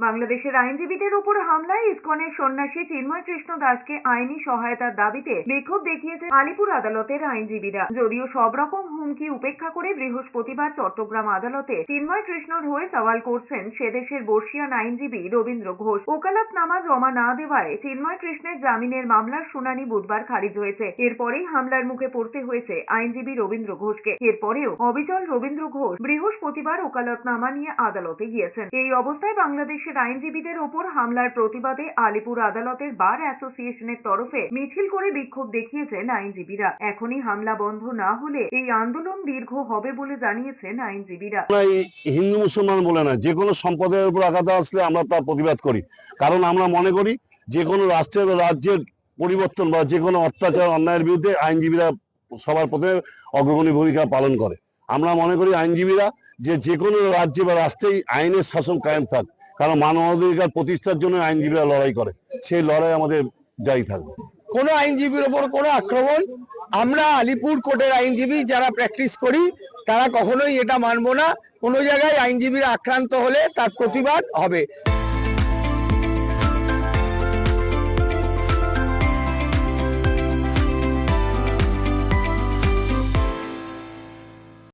বাংলাদেশের আইনজীবীদের উপর হামলায় ইসকনের সন্ন্যাসী চিন্ময় কৃষ্ণ দাসকে আইনি সহায়তার দাবিতে বিক্ষোভ দেখিয়েছে আলিপুর আদালতের আইনজীবীরা। যদিও সব রকম হুমকি উপেক্ষা করে বৃহস্পতিবার চট্টগ্রাম আদালতে চিন্ময় কৃষ্ণর হয়ে সওয়াল করছেন সেদেশের বর্ষিয়ান আইনজীবী রবীন্দ্র ঘোষ। ওকালতনামা জমা না দেওয়ায় চিন্ময় কৃষ্ণের জামিনের মামলার শুনানি বুধবার খারিজ হয়েছে। এরপরেই হামলার মুখে পড়তে হয়েছে আইনজীবী রবীন্দ্র ঘোষকে। এরপরেও অবিচল রবীন্দ্র ঘোষ বৃহস্পতিবার ওকালতনামা নিয়ে আদালতে গিয়েছেন। এই অবস্থায় বাংলাদেশের আইনজীবীদের ওপর হামলার প্রতিবাদে আলিপুর আদালতের বার অ্যাসোসিয়েশনের তরফে মিছিল করে বিক্ষোভ দেখিয়েছেন আইনজীবীরা। এখনই হামলা বন্ধ না হলে এই আন্দোলন দীর্ঘ হবে বলে জানিয়েছেন আইনজীবীরা। হিন্দু মুসলমান বলে না, যে কোনো সম্প্রদায়ের উপর আঘাত আসলে আমরা তার প্রতিবাদ করি। কারণ আমরা মনে করি যে কোনো রাষ্ট্রের রাজ্যের পরিবর্তন বা যে কোনো অত্যাচার, অন্যায়ের বিরুদ্ধে আইনজীবীরা সবার প্রথমে অগ্রগণী ভূমিকা পালন করে। আমরা মনে করি আইনজীবীরা যে যে কোনো রাজ্যে বা রাষ্ট্রেই আইনের শাসন কায়েম থাক। কারণ মানবাধিকার প্রতিষ্ঠার জন্য আইনজীবীরা লড়াই করে। সেই লড়াই আমাদের জারি থাকবে। কোনো আইনজীবীর ওপর কোনো আক্রমণ, আমরা আলিপুর কোর্টের আইনজীবী যারা প্র্যাকটিস করি, তারা কখনোই এটা মানবো না। কোনো জায়গায় আইনজীবীরা আক্রান্ত হলে তার প্রতিবাদ হবে।